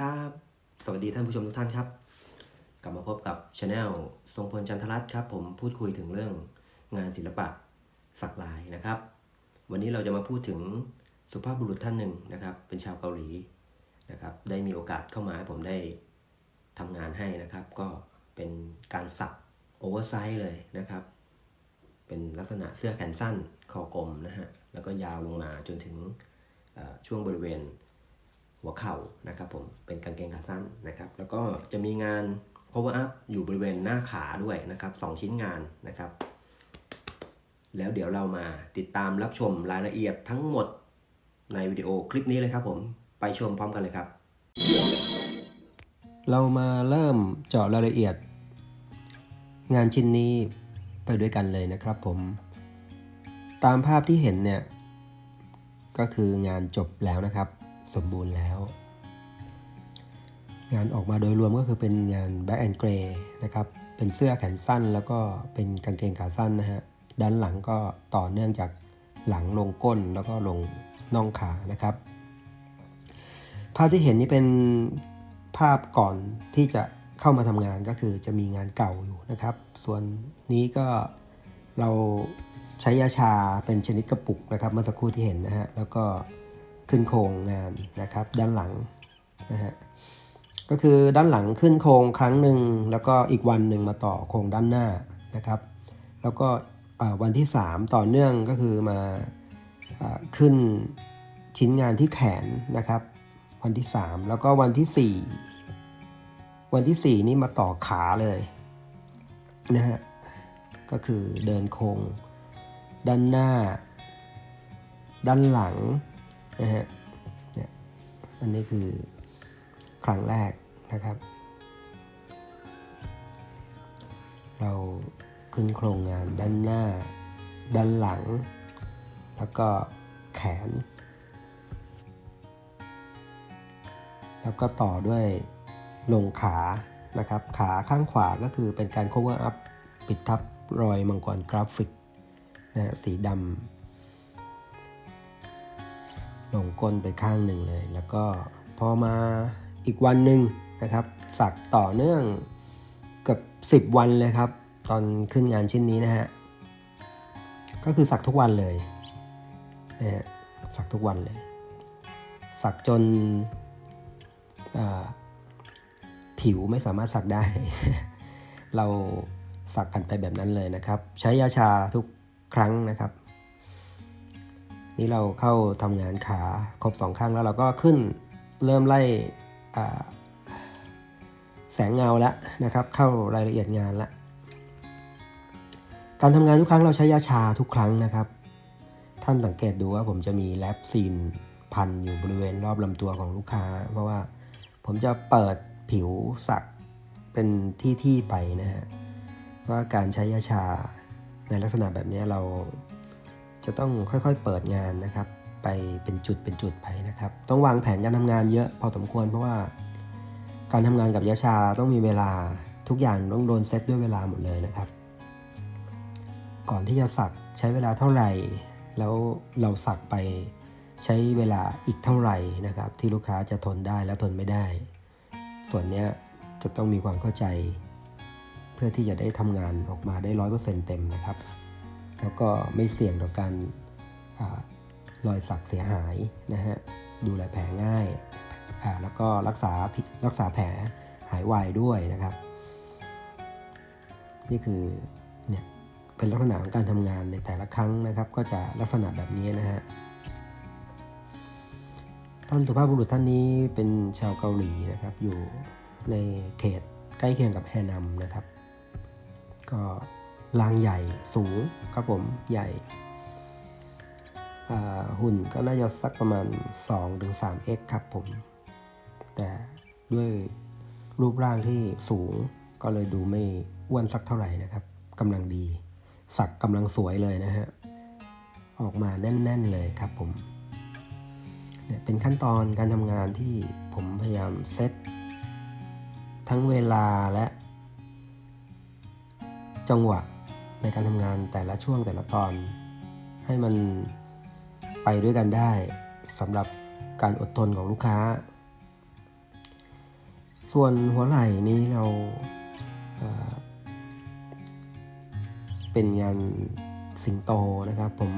ครับ สวัสดีท่านผู้ชมทุกท่านครับ กลับมาพบกับช anel ทรงพลจันทรัตน์ครับผมพูดคุยถึงเรื่องงานศิลปะสักลายนะครับ วันนี้เราจะมาพูดถึงสุภาพบุรุษท่านหนึ่งนะครับ เป็นชาวเกาหลีนะครับ ได้มีโอกาสเข้ามาให้ผมได้ทำงานให้นะครับ ก็เป็นการสักโอเวอร์ไซส์เลยนะครับ เป็นลักษณะเสื้อแขนสั้นคอกลมนะฮะแล้วก็ยาวลงมาจนถึงช่วงบริเวณ หัวเข่านะครับผมเป็นกางเกงขาสั้นนะครับ แล้วก็จะมีงาน cover up อยู่บริเวณหน้าขาด้วยนะครับสองชิ้นงานนะครับ แล้วเดี๋ยวเรามาติดตามรับชมรายละเอียดทั้งหมดในวิดีโอคลิปนี้เลยครับผมไปชมพร้อมกันเลยครับ เรามาเริ่มเจาะรายละเอียด งานชิ้นนี้ไปด้วยกันเลยนะครับผม ตามภาพที่เห็นเนี่ยก็คืองานจบแล้วนะครับ สมบูรณ์แล้ว งานออกมาโดยรวมก็คือเป็นงาน Black and Grey นะครับ เป็นเสื้อแขนสั้นแล้วก็เป็นกางเกงขาสั้นนะฮะ ด้านหลังก็ต่อเนื่องจากหลังลงก้นแล้วก็ลงน่องขานะครับ ภาพที่เห็นนี่เป็นภาพก่อนที่จะเข้ามาทำงานก็คือจะมีงานเก่าอยู่นะครับ ส่วนนี้ก็เราใช้ยาชาเป็นชนิดกระปุกนะครับเมื่อสักครู่ที่เห็นนะฮะแล้วก็ ขึ้นโครงงานนะครับ ด้านหลังนะฮะก็คือด้านหลังขึ้นโครงครั้งหนึ่งแล้วก็อีกวันหนึ่งมาต่อโครงด้านหน้านะครับ แล้วก็วันที่ 3 ต่อเนื่องก็คือมาอ่าขึ้นชิ้นงานที่แขนนะครับ วันที่ 3 แล้วก็วันที่ 4 วันที่ 4 นี่มาต่อขาเลยนะฮะก็คือเดินโครงด้านหน้า ด้านหลัง นะฮะเนี่ยอันนี้คือครั้งแรกนะครับ เราขึ้นโครงงานด้านหน้า ด้านหลัง แล้วก็แขน แล้วก็ต่อด้วยลงขานะครับ ขาข้างขวาก็คือเป็นการ cover up ปิดทับรอยมังกรกราฟิกนะฮะสีดำ ลงก้นไปข้างหนึ่งเลย แล้วก็พอมาอีกวันหนึ่งนะครับ สักต่อเนื่องเกือบ10 วันเลยครับ ตอนขึ้นงานชิ้นนี้นะฮะก็คือสักทุกวันเลยนะฮะสักทุกวันเลย สักจนผิวไม่สามารถสักได้ เราสักกันไปแบบนั้นเลยนะครับ ใช้ยาชาทุกครั้งนะครับ นี่เราเข้าทำงานขาครบสองข้างแล้วเราก็ขึ้นเริ่มไล่แสงเงาแล้วนะครับ เข้ารายละเอียดงานละการทำงานทุกครั้งเราใช้ยาชาทุกครั้งนะครับ ท่านสังเกตดูว่าผมจะมีแลปซีนพันอยู่บริเวณรอบลำตัวของลูกค้า เพราะว่าผมจะเปิดผิวสักเป็นที่ๆไปนะฮะว่าการใช้ยาชาในลักษณะแบบนี้เรา จะต้องค่อยๆเปิดงานนะครับ ไปเป็นจุดเป็นจุดไปนะครับ ต้องวางแผนการทำงานเยอะพอสมควรเพราะว่า การทำงานกับยาชาต้องมีเวลาทุกอย่างต้องโดนเซตด้วยเวลาหมดเลยนะครับ ก่อนที่จะสักใช้เวลาเท่าไหร่ แล้วเราสักไปใช้เวลาอีกเท่าไหร่นะครับ ที่ลูกค้าจะทนได้และทนไม่ได้ ส่วนนี้จะต้องมีความเข้าใจ เพื่อที่จะได้ทำงานออกมาได้ร้อยเปอร์เซ็นต์เต็มนะครับ แล้วก็ไม่เสี่ยงต่อการอรอยสักเสียหายนะฮะดูแลแผลง่ายแล้วก็รักษาพิษรักษาแผลหายไวด้วยนะครับ นี่คือเนี่ยเป็นลักษณะของการทำงานในแต่ละครั้งนะครับ ก็จะลักษณะแบบนี้นะฮะท่านสุภาพบุรุษท่านนี้เป็นชาวเกาหลีนะครับ อยู่ในเขตใกล้เคียงกับแฮนัมนะครับ ก็ ลางใหญ่สูงครับผมใหญ่หุ่นก็น่าจะสักประมาณ 2-3x ครับผม แต่ด้วยรูปร่างที่สูงก็เลยดูไม่อ้วนสักเท่าไหร่นะครับกำลังดี สักกำลังสวยเลยนะฮะ ออกมาแน่น ๆ เลยครับผมเนี่ยเป็นขั้นตอนการทำงานที่ผมพยายามเซตทั้งเวลาและ จังหวะ ในการทำงานแต่ละช่วงแต่ละตอน ให้มันไปด้วยกันได้สำหรับการอดทนของลูกค้า ส่วนหัวไหล่นี้เราเอ่อเป็นงานสิงโตนะครับ ผม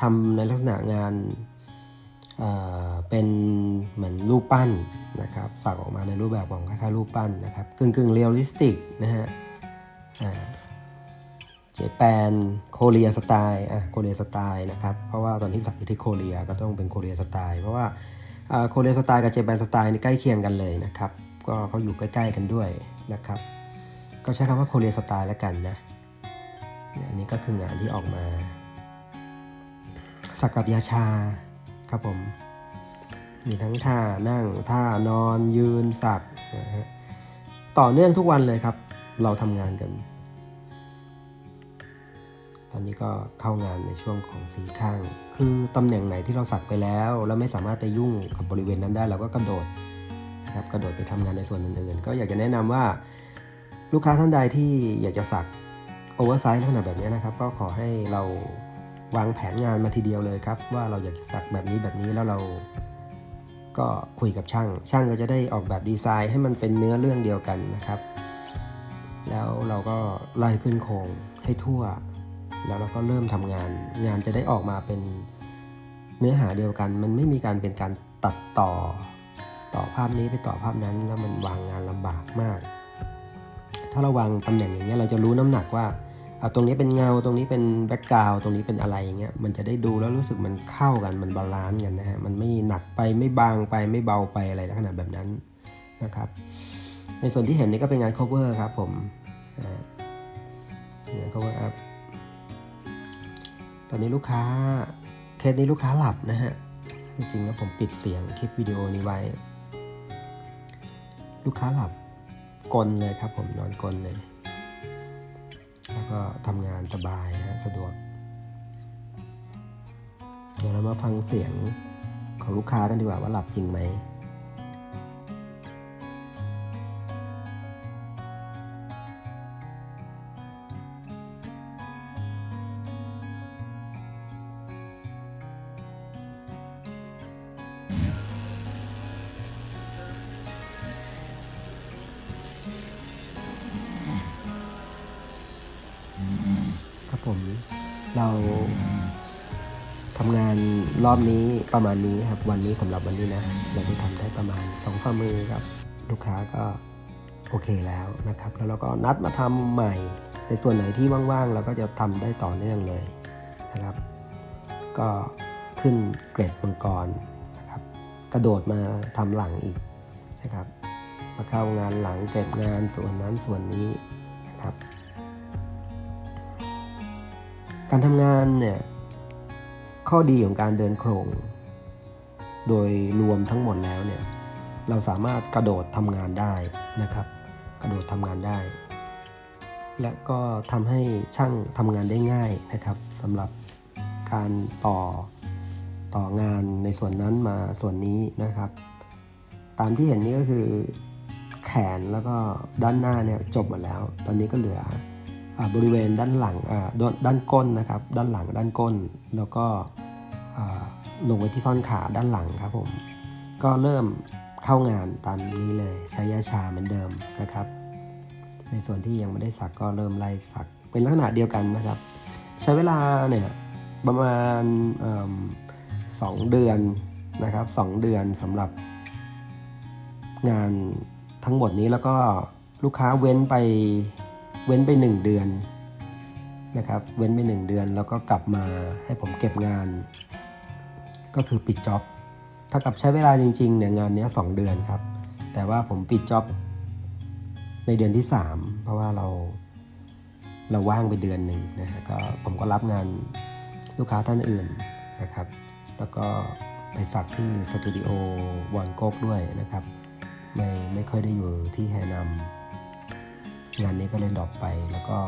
ทำในลักษณะงานเเป็นเหมือนรูปปั้นนะครับสักออกมาในรูปแบบของคล้ายๆรูปปั้นนะครับกึ่งกึ่งเรียลลิสติกนะฮะอ่า เจแปนโคเรียสไตล์อะโคเรียสไตล์นะครับ เพราะว่าตอนที่สักอยู่ที่โคเรียก็ต้องเป็นโคเรียสไตล์เพราะว่าโคเรียสไตล์กับเจแปนสไตล์นี่ใกล้เคียงกันเลยนะครับ ก็เขาอยู่ใกล้ๆกันด้วยนะครับ ก็ใช้คำว่าโคเรียสไตล์แล้วกันนะเนี่ยอันนี้ก็คืองานที่ออกมาสักกับยาชาครับผม มีทั้งท่านั่งท่านอนยืนสักนะฮะต่อเนื่องทุกวันเลยครับ เราทำงานกัน ตอนนี้ก็เข้างานในช่วงของสีข้าง คือตำแหน่งไหนที่เราสักไปแล้วแล้วไม่สามารถไปยุ่งกับบริเวณนั้นได้เราก็กระโดดนะครับกระโดดไปทำงานในส่วนอื่นๆ ก็อยากจะแนะนำว่าลูกค้าท่านใดที่อยากจะสักโอเวอร์ไซส์ลักษณะแบบนี้นะครับ ก็ขอให้เราวางแผนงานมาทีเดียวเลยครับ ว่าเราอยากจะสักแบบนี้แบบนี้แล้วเราก็คุยกับช่าง ช่างก็จะได้ออกแบบดีไซน์ให้มันเป็นเนื้อเรื่องเดียวกันนะครับ แล้วเราก็ไล่ขึ้นโครงให้ทั่ว แล้วเราก็เริ่มทำงาน งานจะได้ออกมาเป็นเนื้อหาเดียวกัน มันไม่มีการเป็นการตัดต่อ ต่อภาพนี้ไปต่อภาพนั้น แล้วมันวางงานลำบากมาก ถ้าเราวางตำแหน่งอย่างเงี้ยเราจะรู้น้ำหนักว่าเอาตรงนี้เป็นเงาตรงนี้เป็นแบ็กกราวตรงนี้เป็นอะไรอย่างเงี้ยมันจะได้ดูแล้วรู้สึกมันเข้ากันมันบาลานซ์กันนะฮะมันไม่หนักไปไม่บางไปไม่เบาไปอะไรลักษณะแบบนั้นนะครับ ในส่วนที่เห็นนี่ก็เป็นงาน cover ครับผมอ่างาน cover up ตอนนี้ลูกค้าเคสนี้ลูกค้าหลับนะฮะ จริงๆแล้วผมปิดเสียงคลิปวิดีโอนี้ไว้ ลูกค้าหลับกลนเลยครับ ผมนอนกลนเลย แล้วก็ทำงานสบายฮะสะดวก เดี๋ยวเรามาฟังเสียงของลูกค้ากันดีกว่าว่าหลับจริงไหม ประมาณนี้ครับวันนี้สำหรับวันนี้นะเราได้ทำได้ประมาณสองฝ่ามือครับ ลูกค้าก็โอเคแล้วนะครับ แล้วเราก็นัดมาทำใหม่ในส่วนไหนที่ว่างๆ เราก็จะทำได้ต่อเนื่องเลยนะครับ ก็ขึ้นเกรดมังกรนะครับ กระโดดมาทำหลังอีกนะครับ มาเข้างานหลังเก็บงานส่วนนั้นส่วนนี้นะครับ การทำงานเนี่ยข้อดีของการเดินโครง โดยรวมทั้งหมดแล้วเนี่ยเราสามารถกระโดดทำงานได้นะครับ กระโดดทำงานได้ และก็ทำให้ช่างทำงานได้ง่ายนะครับสำหรับการต่อต่องานในส่วนนั้นมาส่วนนี้นะครับ ตามที่เห็นนี้ก็คือแขนแล้วก็ด้านหน้าเนี่ยจบหมดแล้ว ตอนนี้ก็เหลืออบริเวณด้านหลังด้านก้นนะครับ ด้านหลังด้านก้น แล้วก็ ลงไปที่ท่อนขาด้านหลังครับผม ก็เริ่มเข้างานตามนี้เลยใช้ยาชาเหมือนเดิมนะครับ ในส่วนที่ยังไม่ได้สักก็เริ่มไล่สักเป็นลักษณะเดียวกันนะครับ ใช้เวลาเนี่ยประมาณสองเดือนนะครับสองเดือนสำหรับงานทั้งหมดนี้แล้วก็ลูกค้าเว้นไปเว้นไป 1 เดือนนะครับ เว้นไป 1 เดือนแล้วก็กลับมาให้ผมเก็บงาน ก็คือปิดจ็อบถ้ากับใช้เวลาจริงๆเนี่ยงานนี้สองเดือนครับ แต่ว่าผมปิดจ็อบในเดือนที่ 3 เพราะว่าเราเราว่างไปเดือนหนึ่งนะฮะก็ผมก็รับงานลูกค้าท่านอื่นนะครับ แล้วก็ไปสักที่สตูดิโอวอนโกกด้วยนะครับไม่ไม่ค่อยได้อยู่ที่แฮนำงานนี้ก็เลยดรอปไปแล้วก็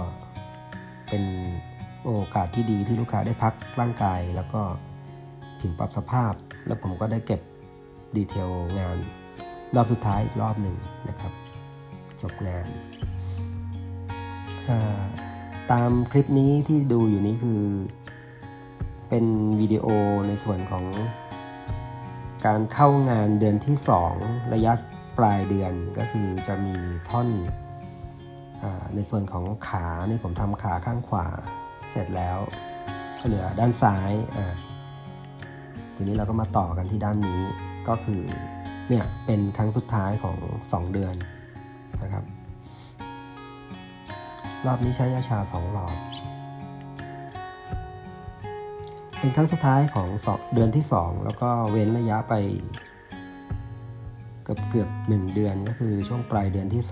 เป็นโอกาสที่ดีที่ลูกค้าได้พักร่างกายแล้วก็ ผิวปรับสภาพ แล้วผมก็ได้เก็บดีเทลงาน รอบสุดท้ายอีกรอบหนึ่งนะครับ จบงานาตามคลิปนี้ที่ดูอยู่นี้คือเป็นวิดีโอในส่วนของการเข้างานเดือนที่ 2 ระยะปลายเดือนก็คือจะมีท่อนอในส่วนของขานี่ผมทำขาข้างขวาเสร็จแล้วเหลือด้านซ้ายอ่า ทีนี้เราก็มาต่อกันที่ด้านนี้ก็คือเนี่ยเป็นครั้งสุดท้ายของ 2 เดือนนะครับ รอบนี้ใช้ยาชา 2 หลอด เป็นครั้งสุดท้ายของสองเดือนที่ 2 แล้วก็เว้นระยะไปเกือบเกือบหนึ่งเดือนก็คือช่วงปลายเดือนที่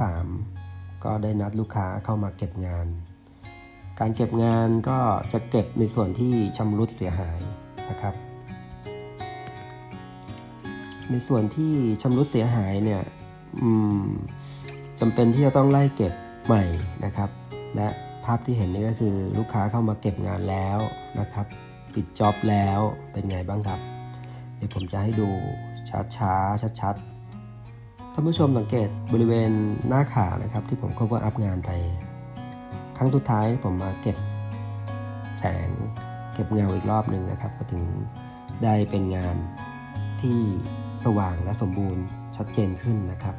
3 ก็ได้นัดลูกค้าเข้ามาเก็บงาน การเก็บงานก็จะเก็บในส่วนที่ชำรุดเสียหายนะครับ ในส่วนที่ชำรุดเสียหายเนี่ยจำเป็นที่จะต้องไล่เก็บใหม่นะครับ และภาพที่เห็นนี่ก็คือลูกค้าเข้ามาเก็บงานแล้วนะครับ ปิดจ็อบแล้วเป็นไงบ้างครับ เดี๋ยวผมจะให้ดูช้าๆชัดๆท่านผู้ชมสังเกตบริเวณหน้าขานะครับ ที่ผม cover up งานไป ครั้งสุดท้ายผมมาเก็บแสงเก็บเงาอีกรอบหนึ่งนะครับ ก็ถึงได้เป็นงานที่ สว่างและสมบูรณ์ชัดเจนขึ้นนะครับ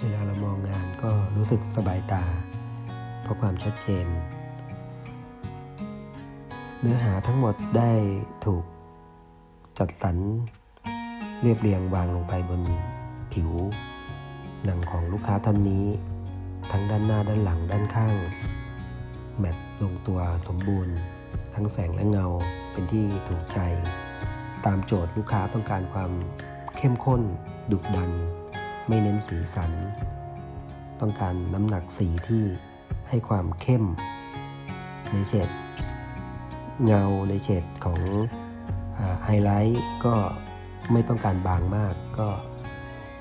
เวลาเรามองงานก็รู้สึกสบายตา เพราะความชัดเจน เนื้อหาทั้งหมดได้ถูกจัดสรรเรียบเรียงวางลงไปบนผิว หนังของลูกค้าท่านนี้ ทั้งด้านหน้าด้านหลังด้านข้าง แมทลงตัวสมบูรณ์ ทั้งแสงและเงาเป็นที่ถูกใจ ตามโจทย์ลูกค้าต้องการความเข้มข้น ดุดัน ไม่เน้นสีสัน ต้องการน้ำหนักสีที่ให้ความเข้ม ในเฉดเงาในเฉดของไฮไลท์ก็ไม่ต้องการบางมากก็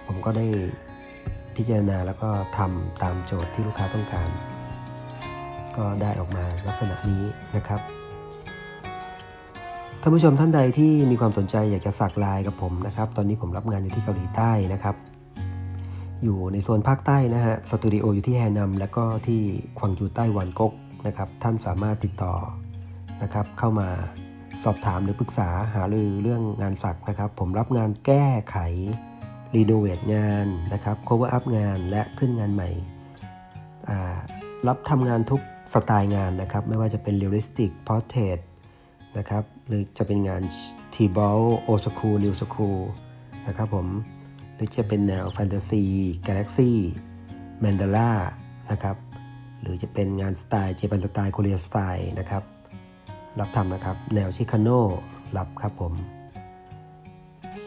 ผมก็ได้พิจารณาแล้วก็ทำตามโจทย์ที่ลูกค้าต้องการ ก็ได้ออกมาลักษณะนี้นะครับ ท่านผู้ชมท่านใดที่มีความสนใจอยากจะสักลายกับผมนะครับ ตอนนี้ผมรับงานอยู่ที่เกาหลีใต้นะครับ อยู่ในโซนภาคใต้นะฮะ สตูดิโออยู่ที่แฮนัมและก็ที่ควางจูไต้หวันก๊กนะครับ ท่านสามารถติดต่อนะครับ เข้ามาสอบถามหรือปรึกษาหารือเรื่องงานสักนะครับ ผมรับงานแก้ไขรีโนเวทงานนะครับ cover up งานและขึ้นงานใหม่ รับทำงานทุกสไตล์งานนะครับ ไม่ว่าจะเป็น realistic portrait นะครับ หรือจะเป็นงาน t b a l o s c o o l new school นะครับผม หรือจะเป็นแนวแฟนตาซีกาแล็กซี่แมนดาร่านะครับ หรือจะเป็นงานสไตล์เจแปนสไตล์โคเรียสไตล์นะครับ รับทำนะครับ แนวชิคาโน่รับครับผม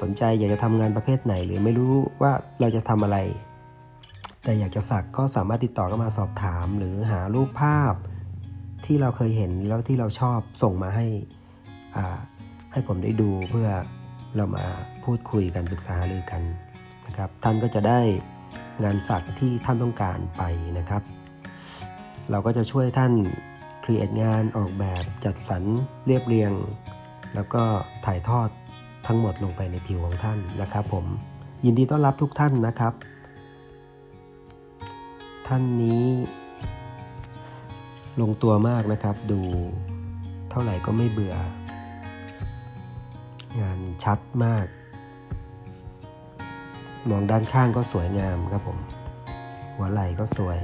สนใจอยากจะทำงานประเภทไหน หรือไม่รู้ว่าเราจะทำอะไร แต่อยากจะสักก็สามารถติดต่อเข้ามาสอบถาม หรือหารูปภาพที่เราเคยเห็นแล้วที่เราชอบส่งมาให้ ให้ผมได้ดูเพื่อเรามาพูดคุยกันปรึกษาหารือกันนะครับ ท่านก็จะได้งานสักที่ท่านต้องการไปนะครับ เราก็จะช่วยท่านครีเอทงานออกแบบจัดสรรเรียบเรียง แล้วก็ถ่ายทอดทั้งหมดลงไปในผิวของท่านนะครับ ผมยินดีต้อนรับทุกท่านนะครับ ท่านนี้ลงตัวมากนะครับ ดูเท่าไหร่ก็ไม่เบื่อ งานชัดมาก มองด้านข้างก็สวยงามครับผม หัวไหล่ก็สวย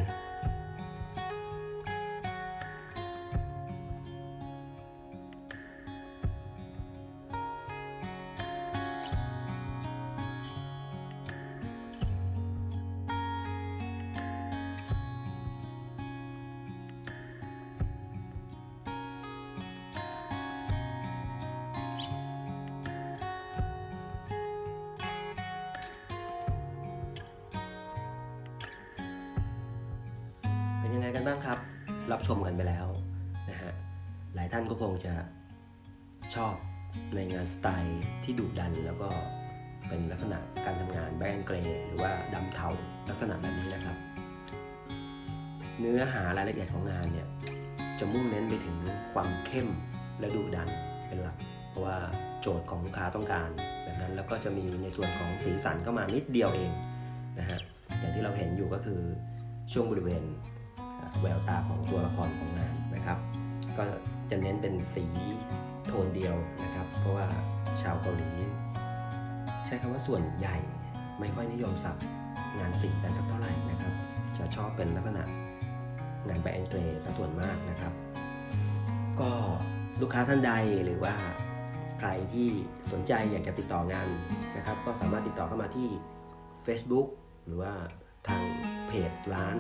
ไงกันบ้างครับ รับชมกันไปแล้วนะฮะหลายท่านก็คงจะชอบในงานสไตล์ที่ดุดันแล้วก็เป็นลักษณะการทำงานแบงเกรหรือว่าดำเทาลักษณะแบบนี้นะครับ เนื้อหารายละเอียดของงานเนี่ยจะมุ่งเน้นไปถึงความเข้มและดุดันเป็นหลัก เพราะว่าโจทย์ของลูกค้าต้องการแบบนั้นแล้วก็จะมีในส่วนของสีสันเข้ามานิดเดียวเองนะฮะอย่างที่เราเห็นอยู่ก็คือช่วงบริเวณ แววตาของตัวละครของงานนะครับ ก็จะเน้นเป็นสีโทนเดียวนะครับ เพราะว่าชาวเกาหลี ใช้คำว่าส่วนใหญ่ไม่ค่อยนิยมสับงานสิงกันสักเท่าไหร่นะครับ จะชอบเป็นลักษณะงานแบรนด์เกรซะส่วนมากนะครับ ก็ลูกค้าท่านใดหรือว่าใครที่สนใจอยากจะติดต่องานนะครับ ก็สามารถติดต่อเข้ามาที่ Facebook หรือว่าทางเพจร้าน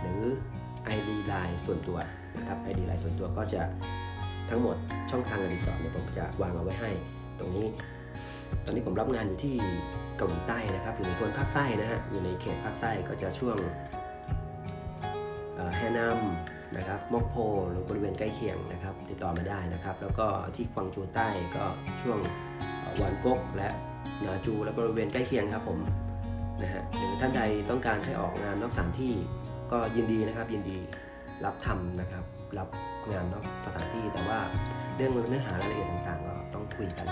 หรือ ID Line ส่วนตัวนะครับ ID Line ส่วนตัวก็จะทั้งหมดช่องทางการติดต่อเนี่ยผมจะวางเอาไว้ให้ ตรงนี้ ตอนนี้ผมรับงานอยู่ที่เกาหลีใต้นะครับ อยู่ในโซนภาคใต้นะฮะอยู่ในเขตภาคใต้ก็จะช่วงแฮนัมนะครับมอกโพหรือบริเวณใกล้เคียงนะครับติดต่อมาได้นะครับ แล้วก็ที่กวางโจใต้ก็ช่วงเอ่อวานกกและนาจูและบริเวณใกล้เคียงครับผมนะฮะหรือท่านใดต้องการให้ออกงานนอกสถานที่ ก็ยินดีนะครับยินดีรับทำนะครับรับงานนอกสถานที่ แต่ว่าเรื่องเนื้อหารายละเอียดต่างๆ ก็ต้องคุยกัน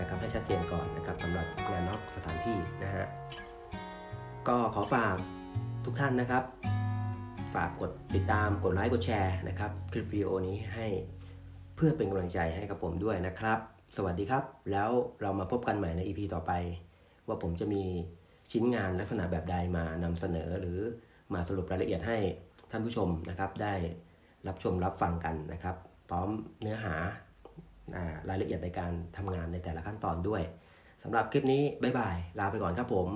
นะครับให้ชัดเจนก่อนนะครับสำหรับงานนอกสถานที่นะฮะก็ขอฝากทุกท่านนะครับ ฝากกดติดตามกดไลค์กดแชร์นะครับคลิปวิดีโอนี้ให้เพื่อเป็นกำลังใจให้กับผมด้วยนะครับ สวัสดีครับ แล้วเรามาพบกันใหม่ใน EP ต่อไป ว่าผมจะมีชิ้นงานลักษณะแบบใดมานำเสนอหรือ มาสรุปรายละเอียดให้ท่านผู้ชมนะครับ ได้รับชมรับฟังกันนะครับ พร้อมเนื้อหาอารายละเอียดในการทำงานในแต่ละขั้นตอนด้วยสำหรับคลิปนี้บ๊ายบาย ลาไปก่อนครับผม